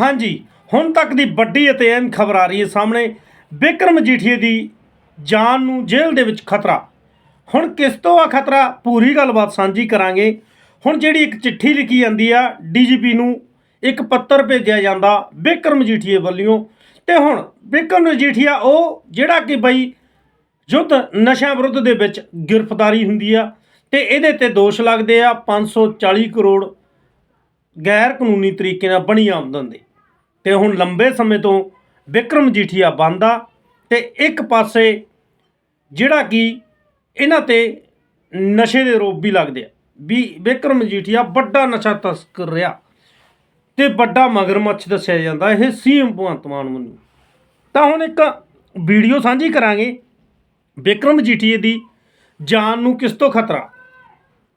ਹਾਂਜੀ, ਹੁਣ ਤੱਕ ਦੀ ਵੱਡੀ ਅਤੇ ਅਹਿਮ ਖਬਰ ਆ ਰਹੀ ਹੈ ਸਾਹਮਣੇ। ਬਿਕਰਮ ਮਜੀਠੀਏ ਦੀ ਜਾਨ ਨੂੰ ਜੇਲ੍ਹ ਦੇ ਵਿੱਚ ਖਤਰਾ। ਹੁਣ ਕਿਸ ਤੋਂ ਆ ਖਤਰਾ? ਪੂਰੀ ਗੱਲਬਾਤ ਸਾਂਝੀ ਕਰਾਂਗੇ। ਹੁਣ ਜਿਹੜੀ ਇੱਕ ਚਿੱਠੀ ਲਿਖੀ ਜਾਂਦੀ ਆ, ਡੀਜੀਪੀ ਨੂੰ ਇੱਕ ਪੱਤਰ ਭੇਜਿਆ ਜਾਂਦਾ ਬਿਕਰਮ ਮਜੀਠੀਏ ਵੱਲੋਂ। ਤੇ ਹੁਣ ਬਿਕਰਮ ਮਜੀਠੀਆ ਉਹ ਜਿਹੜਾ ਕਿ ਬਈ ਯੁੱਧ ਨਸ਼ਾ ਵਿਰੁੱਧ ਦੇ ਵਿੱਚ ਗ੍ਰਿਫਤਾਰੀ ਹੁੰਦੀ ਆ ਤੇ ਇਹਦੇ ਤੇ ਦੋਸ਼ ਲੱਗਦੇ ਆ 540 ਕਰੋੜ ਗੈਰ ਕਾਨੂੰਨੀ ਤਰੀਕੇ ਨਾਲ ਬਣੀ ਆਮਦਨ ਦੇ। ਤੇ ਹੁਣ ਲੰਬੇ ਸਮੇਂ ਤੋਂ ਵਿਕਰਮ ਜੀਠੀਆ ਬੰਦਾ ਤੇ ਇੱਕ ਪਾਸੇ ਜਿਹੜਾ ਕਿ ਇਹਨਾਂ ਤੇ ਨਸ਼ੇ ਦੇ ਰੋਗ ਵੀ ਲੱਗਦੇ ਆ ਵੀ ਵਿਕਰਮ ਜੀਠੀਆ ਵੱਡਾ ਨਸ਼ਾ ਤਸਕਰ ਰਿਹਾ ਤੇ ਵੱਡਾ ਮਗਰਮੱਛ ਦੱਸਿਆ ਜਾਂਦਾ ਇਹ ਸੀਐਮ ਭਗਵੰਤ ਮਾਨ ਵੱਲੋਂ। ਤਾਂ ਹੁਣ ਇੱਕ ਵੀਡੀਓ ਸਾਂਝੀ ਕਰਾਂਗੇ ਵਿਕਰਮ ਜੀਠੀਏ ਦੀ ਜਾਨ ਨੂੰ ਕਿਸ ਤੋਂ ਖਤਰਾ?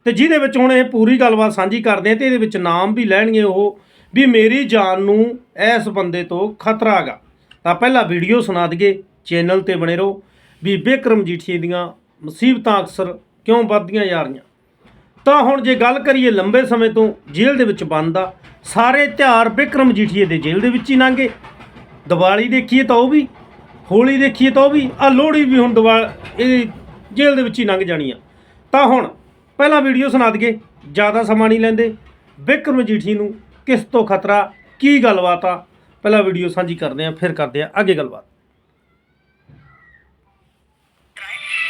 ਤੇ ਜਿਹਦੇ ਵਿੱਚ ਹੁਣ ਇਹ ਪੂਰੀ ਗੱਲਬਾਤ ਸਾਂਝੀ ਕਰਦੇ ਆ ਤੇ ਇਹਦੇ ਵਿੱਚ ਨਾਮ ਵੀ ਲੈਣਗੇ ਉਹ ਵੀ ਮੇਰੀ ਜਾਨ ਨੂੰ ਇਸ ਬੰਦੇ ਤੋਂ ਖਤਰਾ ਹੈਗਾ। ਤਾਂ ਪਹਿਲਾਂ ਵੀਡੀਓ ਸੁਣਾ ਦਈਏ, ਚੈਨਲ ਤੇ ਬਣੇ ਰਹੋ। ਵੀ ਵਿਕਰਮ ਜੀਠੀਏ ਦੀਆਂ ਮੁਸੀਬਤਾਂ ਅਕਸਰ ਕਿਉਂ ਵੱਧਦੀਆਂ ਜਾ ਰਹੀਆਂ? ਤਾਂ ਹੁਣ ਜੇ ਗੱਲ ਕਰੀਏ ਲੰਬੇ ਸਮੇਂ ਤੋਂ ਜੇਲ੍ਹ ਦੇ ਵਿੱਚ ਬੰਦ ਆ, ਸਾਰੇ ਤਿਉਹਾਰ ਬਿਕਰਮ ਜੀਠੀਏ ਦੇ ਜੇਲ੍ਹ ਦੇ ਵਿੱਚ ਹੀ ਲੰਘੇ। ਦੀਵਾਲੀ ਦੇਖੀਏ ਤਾਂ ਉਹ ਵੀ, ਹੋਲੀ ਦੇਖੀਏ ਤਾਂ ਉਹ ਵੀ ਆ ਲੋਹੜੀ ਵੀ ਹੁਣ ਦੀਵਾਲ ਇਹ ਜੇਲ੍ਹ ਦੇ ਵਿੱਚ ਹੀ ਲੰਘ ਜਾਣੀ ਆ। ਤਾਂ ਹੁਣ ਪਹਿਲਾਂ ਵੀਡੀਓ ਸੁਣਾ ਦਈਏ, ਜ਼ਿਆਦਾ ਸਮਾਂ ਨਹੀਂ ਲੈਂਦੇ। ਬਿਕਰਮ ਮਜੀਠੀ ਨੂੰ ਕਿਸ ਤੋਂ ਖਤਰਾ, ਕੀ ਗੱਲਬਾਤ ਆ? ਪਹਿਲਾਂ ਵੀਡੀਓ ਸਾਂਝੀ ਕਰਦੇ ਆ ਫਿਰ ਕਰਦੇ ਆ ਅੱਗੇ ਗੱਲਬਾਤ।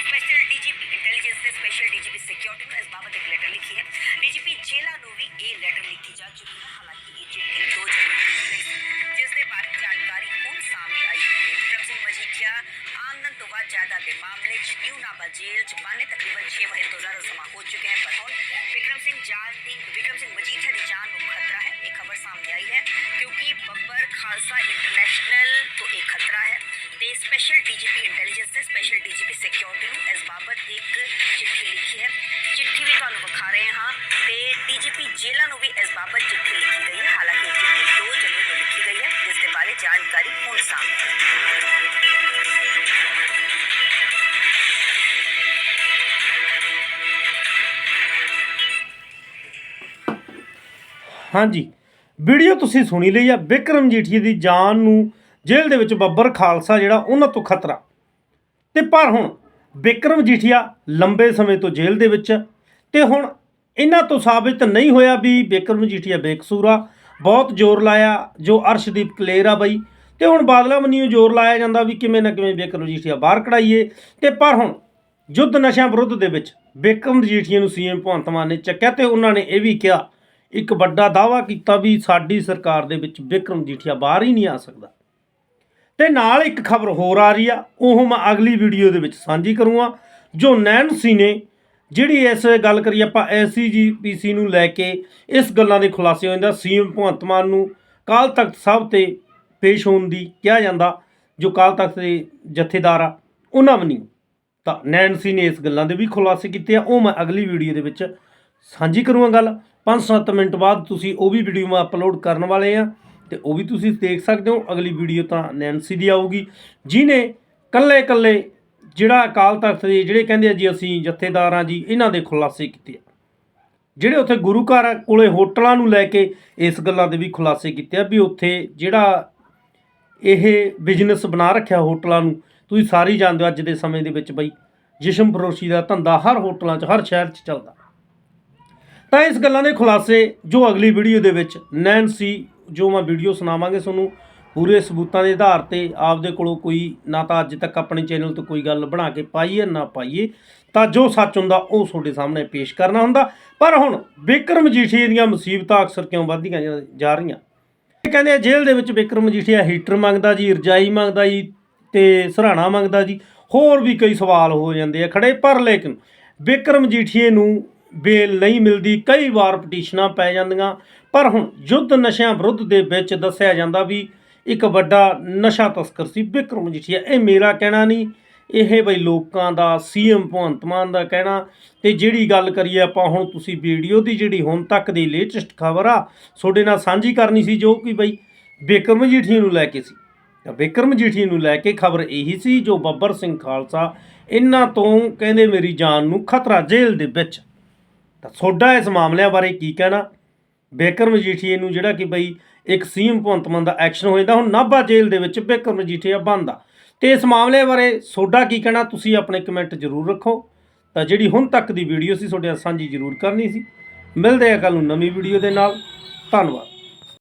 ਸਪੈਸ਼ਲ ਡੀਜੀਪੀ ਇੰਟੈਲੀਜੈਂਸ ਨੇ ਸਪੈਸ਼ਲ ਡੀਜੀਪੀ ਸਿਕਿਉਰਿਟੀ ਨੂੰ ਇਸ ਬਾਬਤ ਇੱਕ ਲੈਟਰ ਲਿਖੀ ਹੈ। ਡੀਜੀਪੀ ਜੇਲਾ ਨੂੰ ਵੀ ਇਹ ਲੈਟਰ ਇੱਕ ਚਿੱਠੀ ਲਿਖੀ ਹੈ। ਚਿੱਠੀ ਵੀ ਤੁਹਾਨੂੰ ਵਿਖਾ ਰਹੇ ਹਾਂ ਤੇ ਡੀਜੀਪੀ ਜੇਲਾ ਨੂੰ ਵੀ ਇਸ ਬਾਬਤ ਚਿੱਠੀ ਲਿਖੀ ਗਈ ਹੈ। ਹਾਲਾਂਕਿ ਚਿੱਠੀ 2 ਜਨਵਰੀ ਨੂੰ ਲਿਖੀ ਗਈ ਹੈ, ਜਿਸ ਦੇ ਬਾਰੇ ਜਾਣਕਾਰੀ ਹੁਣ ਸਾਹਮਣੇ ਹਾਂਜੀ, ਵੀਡੀਓ ਤੁਸੀਂ ਸੁਣੀ ਲਈ ਆ ਵਿਕਰਮ ਜੀਠੀ ਦੀ ਜਾਨ ਨੂੰ ਜੇਲ੍ਹ ਦੇ ਵਿੱਚ ਬੱਬਰ ਖਾਲਸਾ ਜਿਹੜਾ, ਉਹਨਾਂ ਤੋਂ ਖਤਰਾ। ਤੇ ਪਰ ਹੁਣ ਵਿਕਰਮ ਜੀਠੀਆ ਲੰਬੇ ਸਮੇਂ ਤੋਂ ਜੇਲ੍ਹ ਦੇ ਵਿੱਚ ਤੇ ਹੁਣ ਇਹਨਾਂ ਤੋਂ ਸਾਬਿਤ ਨਹੀਂ ਹੋਇਆ ਵੀ ਵਿਕਰਮ ਜੀਠੀਆ ਬੇਕਸੂਰ ਆ। ਬਹੁਤ ਜ਼ੋਰ ਲਾਇਆ, ਜੋ ਅਰਸ਼ਦੀਪ ਕਲੇਰ ਆ ਬਈ। ਤੇ ਹੁਣ ਬਾਦਲਾ ਮੰਨੀਓ ਜ਼ੋਰ ਲਾਇਆ ਜਾਂਦਾ ਵੀ ਕਿਵੇਂ ਨਾ ਕਿਵੇਂ ਵਿਕਰਮ ਜੀਠੀਆ ਬਾਹਰ ਕਢਾਈਏ। ਤੇ ਪਰ ਹੁਣ ਯੁੱਧ ਨਸ਼ਿਆਂ ਵਿਰੁੱਧ ਦੇ ਵਿੱਚ ਵਿਕਰਮ ਜੀਠੀਆ ਨੂੰ ਸੀਐਮ ਭਗਵੰਤ ਮਾਨ ਨੇ ਚੱਕਿਆ ਤੇ ਉਹਨਾਂ ਨੇ ਇਹ ਵੀ ਕਿਹਾ, ਇੱਕ ਵੱਡਾ ਦਾਅਵਾ ਕੀਤਾ ਵੀ ਸਾਡੀ ਸਰਕਾਰ ਦੇ ਵਿੱਚ ਵਿਕਰਮ ਜੀਠੀਆ ਬਾਹਰ ਹੀ ਨਹੀਂ ਆ ਸਕਦਾ। ਤੇ ਨਾਲ ਇੱਕ ਖਬਰ ਹੋਰ ਆ ਰਹੀ ਆ, ਉਹ ਮੈਂ ਅਗਲੀ ਵੀਡੀਓ ਦੇ ਵਿੱਚ ਸਾਂਝੀ ਕਰੂੰਗਾ, ਜੋ ਨੈਨਸੀ ਨੇ, ਜਿਹੜੀ ਇਸ ਗੱਲ ਕਰੀ ਆਪਾਂ ਐਸਜੀਪੀਸੀ ਨੂੰ ਲੈ ਕੇ ਇਸ ਗੱਲਾਂ ਦੇ ਖੁਲਾਸੇ ਹੋ ਜਾਂਦਾ ਸੀਐਮ ਭਗਵੰਤ ਮਾਨ ਨੂੰ ਕਾਲ ਤਖਤ ਸਾਹਿਬ ਤੇ ਪੇਸ਼ ਹੋਣ ਦੀ ਕਿਹਾ ਜਾਂਦਾ, ਜੋ ਕਾਲ ਤਖਤ ਦੇ ਜਥੇਦਾਰ ਆ, ਉਹਨਾਂ ਵੀ ਨਹੀਂ ਤਾਂ ਨੈਨਸੀ ਨੇ ਇਸ ਗੱਲਾਂ ਦੇ ਵੀ ਖੁਲਾਸੇ ਕੀਤੇ ਆ, ਉਹ ਮੈਂ ਅਗਲੀ ਵੀਡੀਓ ਦੇ ਵਿੱਚ ਸਾਂਝੀ ਕਰੂੰਗਾ ਗੱਲ। 5-7 ਮਿੰਟ ਬਾਅਦ ਤੁਸੀਂ ਉਹ ਵੀ ਵੀਡੀਓ ਮੈਂ ਅਪਲੋਡ ਕਰਨ ਵਾਲੇ ਆ। ਤੇ ਉਹ ਵੀ ਤੁਸੀਂ ਦੇਖ ਸਕਦੇ ਹੋ। ਅਗਲੀ ਵੀਡੀਓ ਤਾਂ ਨੈਨਸੀ ਦੀ ਆਊਗੀ ਜਿਨੇ ਕੱਲੇ ਕੱਲੇ ਜਿਹੜਾ ਅਕਾਲ ਤਖਤ ਦੇ ਜਿਹੜੇ ਕਹਿੰਦੇ ਆ ਜੀ ਅਸੀਂ ਜਥੇਦਾਰ ਆ ਜੀ, ਇਹਨਾਂ ਦੇ ਖੁਲਾਸੇ ਕੀਤੇ ਆ। ਜਿਹੜੇ ਉੱਥੇ ਗੁਰੂ ਘਰ ਕੋਲੇ ਹੋਟਲਾਂ ਨੂੰ ਲੈ ਕੇ ਇਸ ਗੱਲਾਂ ਦੇ ਵੀ ਖੁਲਾਸੇ ਕੀਤੇ ਆ ਵੀ ਉੱਥੇ ਜਿਹੜਾ ਇਹ ਬਿਜ਼ਨਸ ਬਣਾ ਰੱਖਿਆ ਹੋਟਲਾਂ ਨੂੰ, ਤੁਸੀਂ ਸਾਰੇ ਜਾਣਦੇ ਹੋ ਅੱਜ ਦੇ ਸਮੇਂ ਦੇ ਵਿੱਚ ਬਈ, ਜਿਸ਼ਮ ਫਰੋਸ਼ੀ ਦਾ ਧੰਦਾ ਹਰ ਹੋਟਲਾਂ 'ਚ, ਹਰ ਸ਼ਹਿਰ 'ਚ ਚੱਲਦਾ। ਤਾਂ ਇਸ ਗੱਲਾਂ ਦੇ ਖੁਲਾਸੇ ਜੋ ਅਗਲੀ ਵੀਡੀਓ ਦੇ ਵਿੱਚ ਨੈਂਸੀ ਜੋ ਮੈਂ ਵੀਡੀਓ ਸੁਣਾਵਾਂਗੇ ਤੁਹਾਨੂੰ, ਪੂਰੇ ਸਬੂਤਾਂ ਦੇ ਆਧਾਰ ਤੇ ਆਪਦੇ ਕੋਲੋਂ ਕੋਈ ਨਾ ਤਾਂ ਅੱਜ ਤੱਕ ਆਪਣੇ ਚੈਨਲ ਤੋਂ ਕੋਈ ਗੱਲ ਬਣਾ ਕੇ ਪਾਈਏ, ਨਾ ਪਾਈਏ, ਤਾਂ ਜੋ ਸੱਚ ਹੁੰਦਾ ਉਹ ਤੁਹਾਡੇ ਸਾਹਮਣੇ ਪੇਸ਼ ਕਰਨਾ ਹੁੰਦਾ। ਪਰ ਹੁਣ ਵਿਕਰਮ ਜੀਠੀ ਦੀਆਂ ਮੁਸੀਬਤਾਂ ਅਕਸਰ ਕਿਉਂ ਵੱਧਦੀਆਂ ਜਾ- ਰਹੀਆਂ? ਇਹ ਕਹਿੰਦੇ ਜੇਲ੍ਹ ਦੇ ਵਿੱਚ ਵਿਕਰਮ ਮਜੀਠੀਆ ਹੀਟਰ ਮੰਗਦਾ ਜੀ, ਰਜਾਈ ਮੰਗਦਾ ਜੀ ਤੇ ਸਰਾਣਾ ਮੰਗਦਾ ਜੀ, ਹੋਰ ਵੀ ਕਈ ਸਵਾਲ ਹੋ ਜਾਂਦੇ ਆ ਖੜੇ। ਪਰ ਲੇਕਿਨ ਵਿਕਰਮ ਮਜੀਠੀਏ ਨੂੰ ਬੇਲ ਨਹੀਂ ਮਿਲਦੀ, ਕਈ ਵਾਰ ਪਟੀਸ਼ਨਾਂ ਪੈ ਜਾਂਦੀਆਂ। ਪਰ ਹੁਣ ਯੁੱਧ ਨਸ਼ਿਆਂ ਵਿਰੁੱਧ ਦੇ ਵਿੱਚ ਦੱਸਿਆ ਜਾਂਦਾ ਵੀ ਇੱਕ ਵੱਡਾ ਨਸ਼ਾ ਤਸਕਰ ਸੀ ਵਿਕਰਮ ਮਜੀਠੀਆ ਇਹ ਮੇਰਾ ਕਹਿਣਾ ਨਹੀਂ, ਇਹ ਬਈ ਲੋਕਾਂ ਦਾ, ਸੀਐਮ ਭਗਵੰਤ ਮਾਨ ਦਾ ਕਹਿਣਾ। ਤੇ ਜਿਹੜੀ ਗੱਲ ਕਰੀਏ ਆਪਾਂ ਹੁਣ, ਤੁਸੀਂ ਵੀਡੀਓ ਦੀ ਜਿਹੜੀ ਹੁਣ ਤੱਕ ਦੀ ਲੇਟੈਸਟ ਖਬਰ ਆ, ਤੁਹਾਡੇ ਨਾਲ ਸਾਂਝੀ ਕਰਨੀ ਸੀ ਜੋ ਕਿ ਬਈ ਵਿਕਰਮ ਜੀਠੀ ਨੂੰ ਲੈ ਕੇ ਸੀ। ਤਾਂ ਵਿਕਰਮ ਜੀਠੀ ਨੂੰ ਲੈ ਕੇ ਖਬਰ ਇਹੀ ਸੀ ਜੋ ਬੱਬਰ ਸਿੰਘ ਖਾਲਸਾ ਇਹਨਾਂ ਤੋਂ ਕਹਿੰਦੇ ਮੇਰੀ ਜਾਨ ਨੂੰ ਖਤਰਾ ਜੇਲ੍ਹ ਦੇ ਵਿੱਚ ਤਾਂ ਤੁਹਾਡਾ ਇਸ ਮਾਮਲਿਆਂ ਬਾਰੇ ਕੀ ਕਹਿਣਾ? ਵਿਕਰਮ ਮਜੀਠੀਏ ਨੂੰ ਜਿਹੜਾ ਕਿ ਬਈ ਇੱਕ ਸੀਮ ਭਗਵੰਤ ਮਾਨ ਦਾ ਐਕਸ਼ਨ ਹੋ ਜਾਂਦਾ, ਹੁਣ ਨਾਭਾ ਜੇਲ੍ਹ ਦੇ ਵਿੱਚ ਬਿਕਰਮ ਮਜੀਠੀਆ ਬੰਦ ਆ। ਤੇ ਇਸ ਮਾਮਲੇ ਬਾਰੇ ਤੁਹਾਡਾ ਕੀ ਕਹਿਣਾ, ਤੁਸੀਂ ਆਪਣੇ ਕਮੈਂਟ ਜ਼ਰੂਰ ਰੱਖੋ। ਤਾਂ ਜਿਹੜੀ ਹੁਣ ਤੱਕ ਦੀ ਵੀਡੀਓ ਸੀ, ਤੁਹਾਡੇ ਨਾਲ ਸਾਂਝੀ ਜ਼ਰੂਰ ਕਰਨੀ ਸੀ। ਮਿਲਦੇ ਆ ਕੱਲ ਨੂੰ ਨਵੀਂ ਵੀਡੀਓ ਦੇ ਨਾਲ। ਧੰਨਵਾਦ।